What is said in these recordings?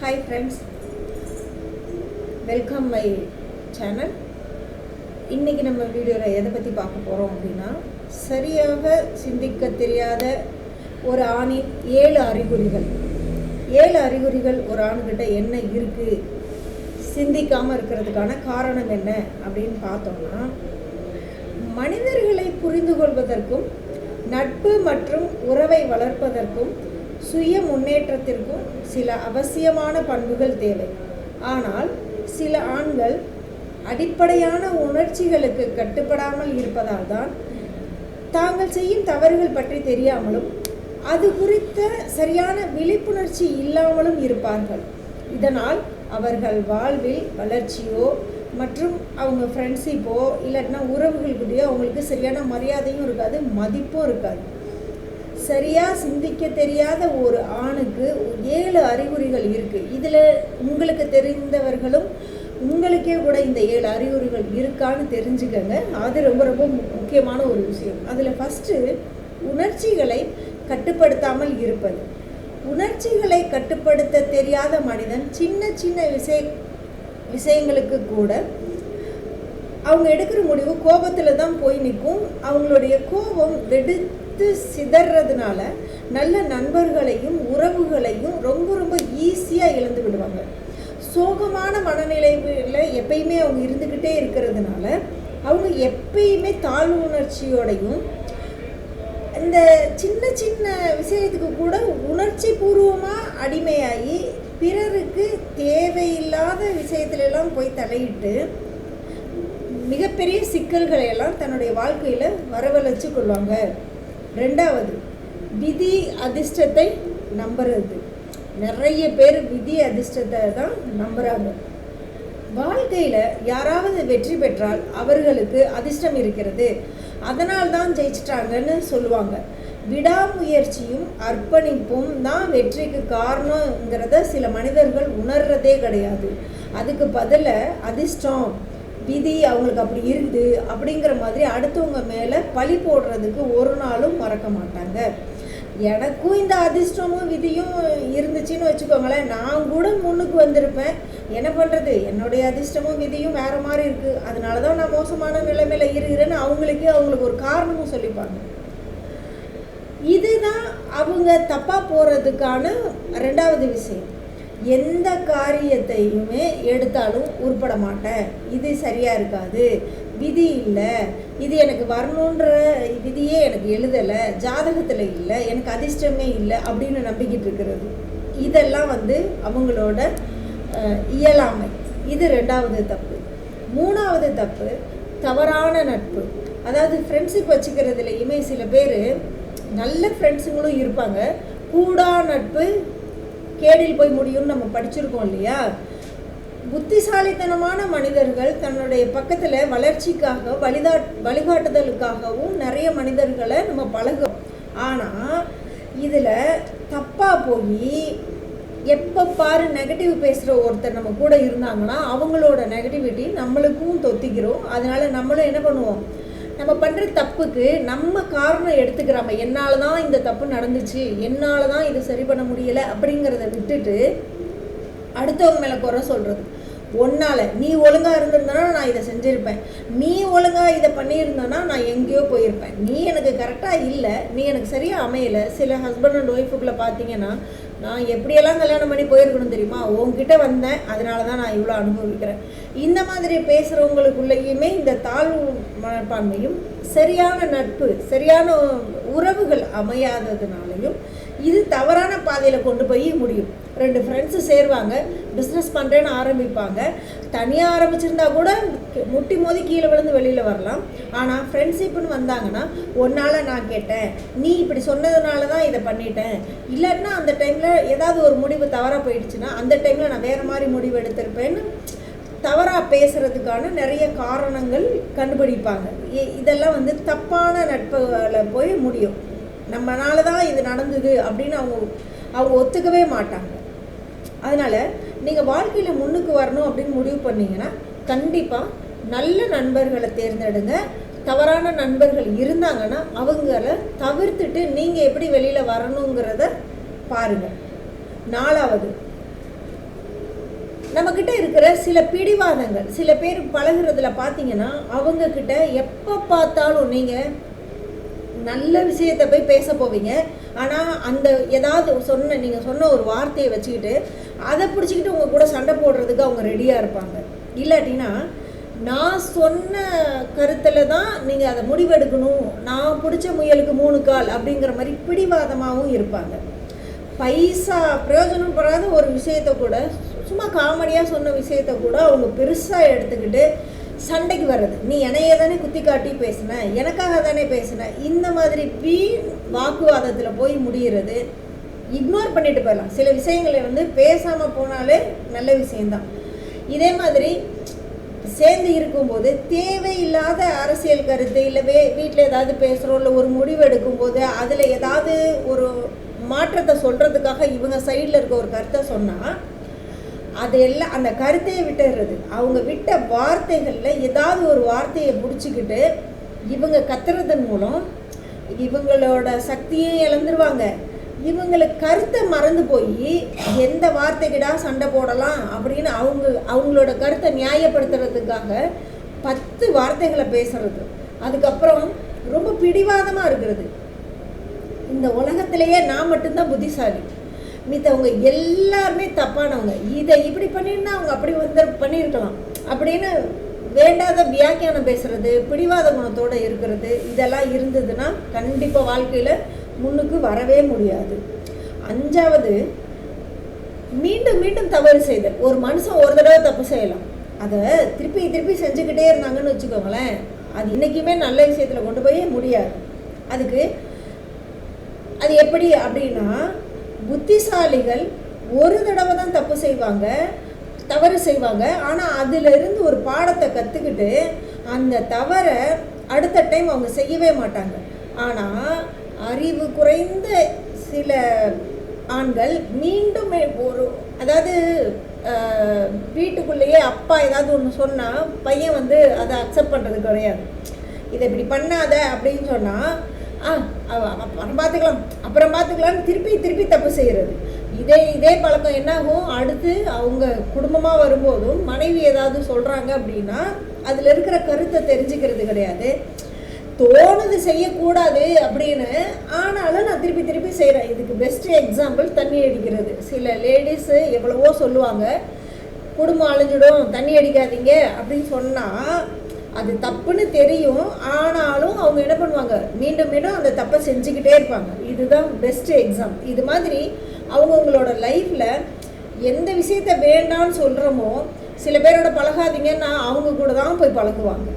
Hi friends welcome my channel இன்றைக்கி நம்ம வீடியோவில் எதை பற்றி பார்க்க போகிறோம் அப்படின்னா சரியாக சிந்திக்க தெரியாத ஒரு ஆணின் ஏழு அறிகுறிகள். ஏழு அறிகுறிகள் ஒரு ஆண்கிட்ட என்ன இருக்குது சிந்திக்காமல் இருக்கிறதுக்கான காரணம் என்ன அப்படின்னு பார்த்தோம்னா மனிதர்களை புரிந்து கொள்வதற்கும் நட்பு மற்றும் உறவை வளர்ப்பதற்கும் சுய முன்னேற்றத்திற்கும் சில அவசியமான பண்புகள் தேவை. ஆனால் சில ஆண்கள் அடிப்படையான உணர்ச்சிகளுக்கு கட்டுப்படாமல் இருப்பதால் தான் தாங்கள் செய்யும் தவறுகள் பற்றி தெரியாமலும் அது குறித்த சரியான விழிப்புணர்ச்சி இல்லாமலும் இருப்பார்கள். இதனால் அவர்கள் வாழ்வில் வளர்ச்சியோ மற்றும் அவங்க ஃப்ரெண்ட்ஷிப்போ இல்லைன்னா உறவுகளுக்குள்ளேயோ அவங்களுக்கு சரியான மரியாதையும் இருக்காது மதிப்பும் இருக்காது. சரியாக சிந்திக்க தெரியாத ஒரு ஆணுக்கு ஏழு அறிகுறிகள் இருக்குது இதில் உங்களுக்கு தெரிந்தவர்களும் உங்களுக்கே கூட இந்த ஏழு அறிகுறிகள் இருக்கான்னு தெரிஞ்சுக்கங்க. அது ரொம்ப ரொம்ப முக்கியமான ஒரு விஷயம். அதில் ஃபஸ்ட்டு உணர்ச்சிகளை கட்டுப்படுத்தாமல் இருப்பது. உணர்ச்சிகளை கட்டுப்படுத்த தெரியாத மனிதன் சின்ன சின்ன விஷய விஷயங்களுக்கு கூட அவங்க எடுக்கிற முடிவு கோபத்தில் தான் போய் நிற்கும். அவங்களுடைய கோபம் வெடித்து சிதறதுனால நல்ல நண்பர்களையும் உறவுகளையும் ரொம்ப ரொம்ப ஈஸியாக இழந்து விடுவாங்க. சோகமான மனநிலையில் எப்பயுமே அவங்க இருந்துக்கிட்டே இருக்கிறதுனால அவங்க எப்பயுமே தாழ்வு உணர்ச்சியோடையும் இந்த சின்ன சின்ன விஷயத்துக்கு கூட உணர்ச்சி பூர்வமாக அடிமையாகி பிறருக்கு தேவையில்லாத விஷயத்துலலாம் போய் தலையிட்டு மிகப்பெரிய சிக்கல்களை எல்லாம் தன்னுடைய வாழ்க்கையில் வரவழைச்சு கொள்வாங்க. ரெண்டாவது விதி அதிர்ஷ்டத்தை நம்புறது. நிறைய பேர் விதி அதிர்ஷ்டத்தை தான் நம்புகிறாங்க வாழ்க்கையில் யாராவது வெற்றி பெற்றால் அவர்களுக்கு அதிர்ஷ்டம் இருக்கிறது. அதனால் தான் ஜெயிச்சிட்டாங்கன்னு சொல்லுவாங்க. விடாமுயற்சியும் அர்ப்பணிப்பும் தான் வெற்றிக்கு காரணங்கிறத சில மனிதர்கள் உணர்றதே கிடையாது. அதுக்கு பதிலாக அதிர்ஷ்டம். விதி அவங்களுக்கு அப்படி இருக்குது அப்படிங்கிற மாதிரி அடுத்தவங்க மேலே பழி போடுறதுக்கு ஒரு நாளும் மறக்க மாட்டாங்க. எனக்கும் இந்த அதிர்ஷ்டமும் விதியும் இருந்துச்சுன்னு வச்சுக்கோங்களேன். நான் கூட முன்னுக்கு வந்திருப்பேன். என்ன பண்ணுறது என்னுடைய அதிர்ஷ்டமும் விதியும் வேறு மாதிரி இருக்குது அதனால தான் நான் மோசமான நிலைமையில் இருக்கிறேன்னு அவங்களுக்கே அவங்களுக்கு ஒரு காரணமும் சொல்லிப்பாங்க. இதுதான் அவங்க தப்பாக போகிறதுக்கான ரெண்டாவது விஷயம். எந்த காரியத்தையுமே எடுத்தாலும் உருப்பட மாட்டேன். இது சரியாக இருக்காது. விதி இல்லை. இது எனக்கு வரணுன்ற விதியே எனக்கு எழுதலை. ஜாதகத்தில் இல்லை. எனக்கு அதிர்ஷ்டமே இல்லை அப்படின்னு நம்பிக்கிட்டு இருக்கிறது. இதெல்லாம் வந்து அவங்களோட இயலாமை. இது ரெண்டாவது தப்பு. மூணாவது தப்பு தவறான நட்பு. அதாவது ஃப்ரெண்ட்ஷிப் வச்சுக்கிறதுலையுமே சில பேர் நல்ல ஃப்ரெண்ட்ஸுங்களும் இருப்பாங்க. கூடா நட்பு கேடில் போய் முடியும்னு நம்ம படிச்சிருக்கோம் இல்லையா? புத்திசாலித்தனமான மனிதர்கள் தன்னுடைய பக்கத்தில் வளர்ச்சிக்காக வழிதா வழிகாட்டுதலுக்காகவும் நிறைய மனிதர்களை நம்ம பழகும் ஆனால் இதில் தப்பாக போய் எப்போ பாரு நெகட்டிவ் பேசுகிற ஒருத்தர் நம்ம கூட இருந்தாங்கன்னா அவங்களோட நெகட்டிவிட்டி நம்மளுக்கும் தொத்திக்கிறோம். அதனால் நம்மளும் என்ன பண்ணுவோம்? நம்ம பண்ணுற தப்புக்கு நம்ம காரணம் எடுத்துக்கிறாம என்னால் தான் இந்த தப்பு நடந்துச்சு என்னால் தான் இது சரி பண்ண முடியலை அப்படிங்கிறத விட்டுட்டு அடுத்தவங்க மேலே குறை சொல்கிறது ஒன்னால் நீ ஒழுங்காக இருந்திருந்தனா நான் இதை செஞ்சுருப்பேன். நீ ஒழுங்காக இதை பண்ணியிருந்தனா நான் எங்கேயோ போயிருப்பேன். நீ எனக்கு கரெக்டாக இல்லை நீ எனக்கு சரியாக அமையலை. சில ஹஸ்பண்ட் அண்ட் ஒய்ஃபுக்குள்ளே பார்த்தீங்கன்னா நான் எப்படியெல்லாம் கல்யாணம் பண்ணி போயிருக்கணும் தெரியுமா? உங்ககிட்ட வந்தேன். அதனால தான் நான் இவ்வளோ அனுபவிக்கிறேன். இந்த மாதிரி பேசுகிறவங்களுக்குள்ளேயுமே இந்த தாழ்வு மனப்பான்மையும் சரியான நட்பு சரியான உறவுகள் அமையாததுனாலையும் இது தவறான பாதையில் கொண்டு போய் முடியும். ரெண்டு ஃப்ரெண்ட்ஸு சேருவாங்க. பிஸ்னஸ் பண்ணுறேன்னு ஆரம்பிப்பாங்க. தனியாக ஆரம்பிச்சிருந்தா கூட முட்டி மோதி கீழே விழுந்து வெளியில் வரலாம். ஆனால் ஃப்ரெண்ட்ஷிப்புன்னு வந்தாங்கன்னா ஒன்னால் நான் கேட்டேன். நீ இப்படி சொன்னதுனால தான் இதை பண்ணிட்டேன். இல்லைன்னா அந்த டைமில் ஏதாவது ஒரு முடிவு தவறாக போயிடுச்சுன்னா அந்த டைமில் நான் வேறு மாதிரி முடிவு எடுத்திருப்பேன்னு தவறாக பேசுகிறதுக்கான நிறைய காரணங்கள் கண்டுபிடிப்பாங்க. இதெல்லாம் வந்து தப்பான நட்பில் போய் முடியும். நம்மளால தான் இது நடந்தது அப்படின்னு அவங்க அவங்க ஒத்துக்கவே மாட்டாங்க. அதனால் நீங்கள் வாழ்க்கையில் முன்னுக்கு வரணும் அப்படின்னு முடிவு பண்ணிங்கன்னா கண்டிப்பாக நல்ல நண்பர்களை தேர்ந்தெடுங்க. தவறான நண்பர்கள் இருந்தாங்கன்னா அவங்கள தவிர்த்துட்டு நீங்கள் எப்படி வெளியில் வரணுங்கிறத பாருங்கள் நாலாவது நம்மக்கிட்ட இருக்கிற சில பிடிவாதங்கள் சில பேர் பழகிறதுல பார்த்தீங்கன்னா அவங்கக்கிட்ட எப்போ பார்த்தாலும் நீங்கள் நல்ல விஷயத்தை போய் பேச போவீங்க. ஆனால் அந்த ஏதாவது சொன்ன நீங்கள் சொன்ன ஒரு வார்த்தையை வச்சுக்கிட்டு அதை பிடிச்சிக்கிட்டு உங்கள் கூட சண்டை போடுறதுக்கு அவங்க ரெடியாக இருப்பாங்க. இல்லாட்டினா நான் சொன்ன கருத்தில் தான் நீங்கள் அதை முடிவெடுக்கணும். நான் பிடிச்ச முயலுக்கு மூணு கால் அப்படிங்கிற மாதிரி பிடிவாதமாகவும் இருப்பாங்க. பைசா பிரயோஜனம் படாத ஒரு விஷயத்த கூட சும்மா காமெடியாக சொன்ன விஷயத்த கூட அவங்க பெருசாக எடுத்துக்கிட்டு சண்டைக்கு வர்றது. நீ என்னையே தானே குத்தி காட்டி பேசின எனக்காக தானே பேசின இந்த மாதிரி வீண் வாக்குவாதத்தில் போய் முடிகிறது இக்னோர் பண்ணிட்டு போயிடலாம். சில விஷயங்களை வந்து பேசாமல் போனாலே நல்ல விஷயந்தான் இதே மாதிரி சேர்ந்து இருக்கும்போது தேவையில்லாத அரசியல் கருத்து இல்லை வே வீட்டில் ஏதாவது பேசுகிறோம் இல்லை ஒரு முடிவு எடுக்கும்போது அதில் ஏதாவது ஒரு மாற்றத்தை சொல்கிறதுக்காக இவங்க சைடில் இருக்க ஒரு கருத்தை சொன்னால் அது எல்லாம் அந்த கருத்தையை விட்டுறது. அவங்க விட்ட வார்த்தைகளில் ஏதாவது ஒரு வார்த்தையை பிடிச்சிக்கிட்டு இவங்க கத்துறதன் மூலம் இவங்களோட சக்தியும் இழந்துருவாங்க. இவங்களுக்கு கருத்தை மறந்து போய் எந்த வார்த்தைக்கிடா சண்டை போடலாம் அப்படின்னு அவங்க அவங்களோட கருத்தை நியாயப்படுத்துறதுக்காக பத்து வார்த்தைகளை பேசுறது. அதுக்கப்புறம் ரொம்ப பிடிவாதமாக இருக்கிறது. இந்த உலகத்திலேயே நான் மட்டும்தான் புத்திசாலி. மித்தவங்க எல்லாருமே தப்பானவங்க. இதை இப்படி பண்ணியிருந்தா அவங்க அப்படி வந்து பண்ணியிருக்கலாம். அப்படின்னு வேண்டாத வியாக்கியானம் பேசுறது பிடிவாத குணத்தோட இருக்கிறது இதெல்லாம் இருந்ததுன்னா கண்டிப்பாக வாழ்க்கையில் முன்னுக்கு வரவே முடியாது. அஞ்சாவது மீண்டும் மீண்டும் தவறு செய்தல். ஒரு மனுஷன் ஒரு தடவை தப்பு செய்யலாம். அதை திருப்பி திருப்பி செஞ்சுக்கிட்டே இருந்தாங்கன்னு வச்சுக்கோங்களேன். அது இன்றைக்குமே நல்ல விஷயத்தில் கொண்டு போய் முடியாது. அதுக்கு அது எப்படி அப்படின்னா புத்திசாலிகள் ஒரு தடவை தான் தப்பு செய்வாங்க தவறு செய்வாங்க. ஆனால் அதிலிருந்து ஒரு பாடத்தை கற்றுக்கிட்டு அந்த தவறை அடுத்த டைம் அவங்க செய்யவே மாட்டாங்க. ஆனால் அறிவு குறைந்த சில ஆண்கள் மீண்டும் ஒரு அதாவது வீட்டுக்குள்ளேயே அப்பா ஏதாவது ஒன்று சொன்னால் பையன் வந்து அதை அக்செப்ட் பண்ணுறது கிடையாது. இதை இப்படி பண்ணாத அப்படின்னு சொன்னால் ஆ அப்புறம் பார்த்துக்கலாம் அப்புறம் பார்த்துக்கலாம்னு திருப்பி திருப்பி தப்பு செய்கிறது இதே இதே பழக்கம் என்னாகும்? அடுத்து அவங்க குடும்பமாக வரும்போதும் மனைவி ஏதாவது சொல்கிறாங்க அப்படின்னா அதில் இருக்கிற கருத்தை தெரிஞ்சுக்கிறது கிடையாது. தோணுது செய்யக்கூடாது அப்படின்னு. ஆனாலும் நான் திருப்பி திருப்பி செய்கிறேன் இதுக்கு பெஸ்ட்டு எக்ஸாம்பிள் தண்ணி அடிக்கிறது. சில லேடிஸு எவ்வளவோ சொல்லுவாங்க குடும்பம் அழிஞ்சிடும் தண்ணி அடிக்காதீங்க அப்படின்னு சொன்னால் அது தப்புன்னு தெரியும். ஆனாலும் அவங்க என்ன பண்ணுவாங்க மீண்டும் மீண்டும் அந்த தப்பை செஞ்சுக்கிட்டே இருப்பாங்க. இதுதான் பெஸ்ட்டு எக்ஸாம் இது மாதிரி அவங்கவுங்களோட லைஃப்பில் எந்த விஷயத்த வேண்டாம்னு சொல்கிறோமோ சில பேரோட பழகாதீங்கன்னா அவங்க கூட தான் போய் பழகுவாங்க.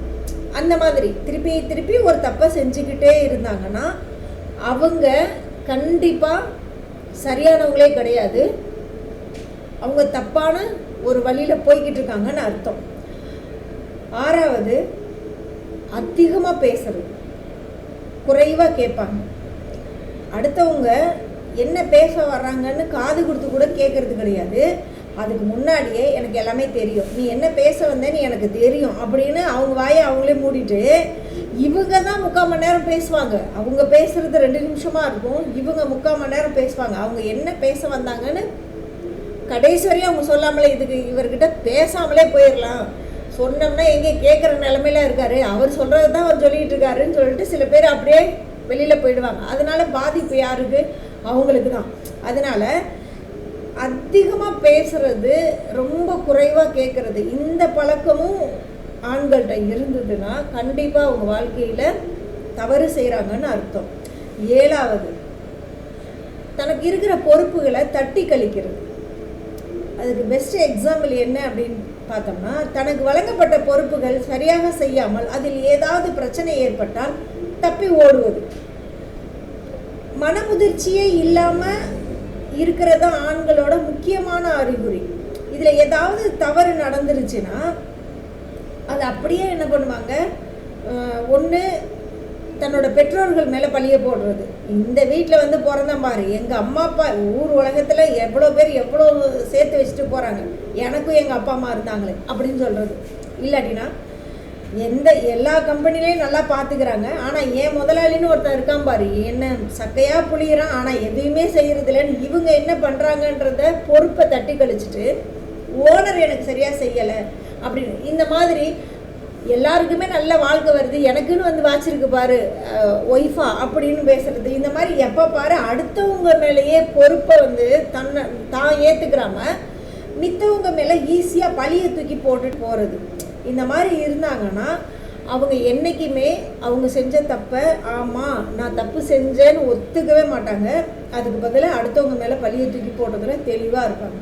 அந்த மாதிரி. திருப்பி திருப்பி ஒரு தப்பை செஞ்சுக்கிட்டே இருந்தாங்கன்னா அவங்க கண்டிப்பாக சரியானவங்களே கிடையாது. அவங்க தப்பான ஒரு வழியில் போய்கிட்டு இருக்காங்கன்னு அர்த்தம். ஆறாவது அதிகமாக பேசுறது குறைவாக கேட்பாங்க. அடுத்தவங்க என்ன பேச வர்றாங்கன்னு காது கொடுத்து கூட கேட்கறது கிடையாது. அதுக்கு முன்னாடியே எனக்கு எல்லாமே தெரியும். நீ என்ன பேச வந்தேன்னு எனக்கு தெரியும் அப்படின்னு அவங்க வாயை அவங்களே மூடிட்டு இவங்க தான் முக்கால் மணி நேரம் பேசுவாங்க. அவங்க பேசுறது ரெண்டு நிமிஷமா இருக்கும். இவங்க முக்கால் மணி நேரம் பேசுவாங்க. அவங்க என்ன பேச வந்தாங்கன்னு கடைசி வரையும் அவங்க சொல்லாமலே இதுக்கு இவர்கிட்ட பேசாமலே போயிடலாம் சொன்னோம்னா எங்கே கேட்குற நிலமையில இருக்காரு. அவர் சொல்கிறது தான் அவர் சொல்லிட்டு இருக்காருன்னு சொல்லிட்டு சில பேர் அப்படியே வெளியில் போயிடுவாங்க. அதனால பாதிப்பு யாருக்கு? அவங்களுக்கு தான் அதனால அதிகமாக பேசுறது ரொம்ப குறைவாக கேட்குறது இந்த பழக்கமும் ஆண்கள்கிட்ட இருந்ததுன்னா கண்டிப்பாக அவங்க வாழ்க்கையில் தவறு செய்கிறாங்கன்னு அர்த்தம். ஏழாவது தனக்கு இருக்கிற பொறுப்புகளை தட்டி கழிக்கிறது. அதுக்கு பெஸ்ட் எக்ஸாம்பிள் என்ன அப்படின்னு பார்த்தோம்னா தனக்கு வழங்கப்பட்ட பொறுப்புகள் சரியாக செய்யாமல் அதில் ஏதாவது பிரச்சனை ஏற்பட்டால் தப்பி ஓடுவது. மனமுதிர்ச்சியே இல்லாமல் இருக்கிறது ஆண்களோட முக்கியமான அறிகுறி. இதில் ஏதாவது தவறு நடந்துருச்சுன்னா அது அப்படியே என்ன பண்ணுவாங்க? ஒன்று தன்னோட பெற்றோர்கள் மேலே பழிய போடுறது. இந்த வீட்டில் வந்து பிறந்தேன் பாரு எங்கள் அம்மா அப்பா ஊர் உலகத்தில் எவ்வளோ பேர் எவ்வளோ சேர்த்து வச்சுட்டு போகிறாங்க எனக்கும் எங்கள் அப்பா அம்மா இருந்தாங்களே அப்படின்னு சொல்கிறது இல்லாட்டினா எந்த எல்லா கம்பெனிலையும் நல்லா பார்த்துக்கிறாங்க ஆனால் ஏன் முதலாளின்னு ஒருத்தன் இருக்கான் பாரு. என்ன சக்கையாக புளியிறான். ஆனால் எதுவுமே செய்கிறதில்லன்னு இவங்க என்ன பண்ணுறாங்கன்றத பொறுப்பை தட்டி கழிச்சிட்டு ஓனர் எனக்கு சரியாக செய்யலை அப்படின்னு. இந்த மாதிரி எல்லாருக்குமே நல்ல வாழ்க்கை வருது. எனக்குன்னு வந்து வாச்சிருக்கு பாரு ஒய்ஃபா அப்படின்னு பேசுறது. இந்த மாதிரி எப்போ பாரு அடுத்தவங்க மேலேயே பொறுப்பை வந்து தன்னை தான் ஏற்றுக்கிறாம மித்தவங்க மேலே ஈஸியாக பழியை தூக்கி போட்டுட்டு போகிறது இந்த மாதிரி இருந்தாங்கன்னா அவங்க என்றைக்குமே அவங்க செஞ்ச தப்பை ஆமாம் நான் தப்பு செஞ்சேன்னு ஒத்துக்கவே மாட்டாங்க. அதுக்கு பதிலாக அடுத்தவங்க மேலே பழியை தூக்கி போட்டதில் தெளிவாக இருப்பாங்க.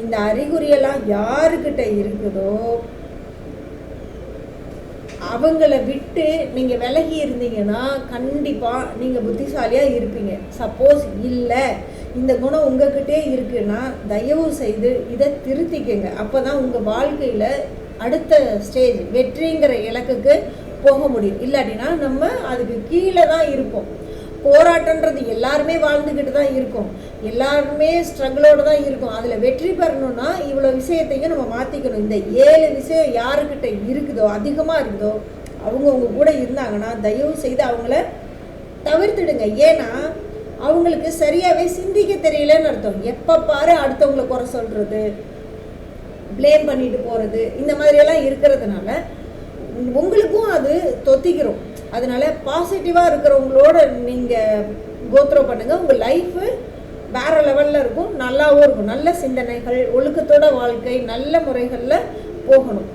இந்த அறிகுறியெல்லாம் யாருக்கிட்ட இருக்குதோ அவங்கள விட்டு நீங்கள் விலகி இருந்தீங்கன்னா கண்டிப்பாக நீங்கள் புத்திசாலியாக இருப்பீங்க. சப்போஸ் இல்லை இந்த குணம் உங்ககிட்டே இருக்குன்னா தயவு செய்து இதை திருத்திக்கங்க. அப்போ தான் உங்கள் வாழ்க்கையில் அடுத்த ஸ்டேஜ் வெற்றிங்கிற இலக்குக்கு போக முடியும். இல்லாட்டினா நம்ம அதுக்கு கீழே தான் இருப்போம். போராட்டன்றது எல்லாருமே வாழ்ந்துக்கிட்டு தான் இருக்கும். எல்லாருமே ஸ்ட்ரகிளோடு தான் இருக்கும். அதில் வெற்றி பெறணும்னா இவ்வளோ விஷயத்தையும் நம்ம மாற்றிக்கணும் இந்த ஏழு விஷயம் யாருக்கிட்ட இருக்குதோ அதிகமாக இருக்குதோ அவங்க கூட இருந்தாங்கன்னா தயவு செய்து அவங்கள தவிர்த்துடுங்க. ஏன்னா அவங்களுக்கு சரியாகவே சிந்திக்க தெரியலன்னு அர்த்தம். எப்போ பாரு அடுத்தவங்களை குறை சொல்கிறது ப்ளேம் பண்ணிட்டு போகிறது இந்த மாதிரியெல்லாம் இருக்கிறதுனால உங்களுக்கும் அது தொத்திக்கிறோம் அதனால பாசிட்டிவாக இருக்கிறவங்களோட நீங்கள் கோத்ரோ பண்ணுங்கள் உங்கள் லைஃபு வேறு லெவலில் இருக்கும். நல்லாவும் இருக்கும். நல்ல சிந்தனைகள் ஒழுக்கத்தோட வாழ்க்கை நல்ல முறைகளில் போகணும்.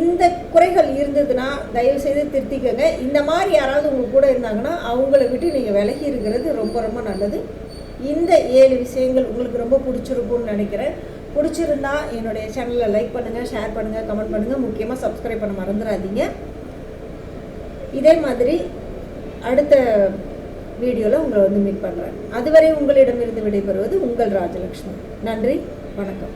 இந்த குறைகள் இருந்ததுன்னா தயவு செய்து திருத்திக்கங்க. இந்த மாதிரி யாராவது உங்கள் கூட இருந்தாங்கன்னா அவங்கள விட்டு நீங்கள் விலகி இருக்கிறது ரொம்ப ரொம்ப நல்லது. இந்த ஏழு விஷயங்கள் உங்களுக்கு ரொம்ப பிடிச்சிருக்கும்னு நினைக்கிறேன். பிடிச்சிருந்தா என்னுடைய சேனலில் லைக் பண்ணுங்கள் ஷேர் பண்ணுங்கள் கமெண்ட் பண்ணுங்கள் முக்கியமாக சப்ஸ்கிரைப் பண்ண மறந்துடாதீங்க. இதே மாதிரி அடுத்த வீடியோவில் உங்களை வந்து மீட் பண்ணுறேன் அதுவரை உங்களிடமிருந்து விடைபெறுவது உங்கள் ராஜலக்ஷ்மி. நன்றி வணக்கம்.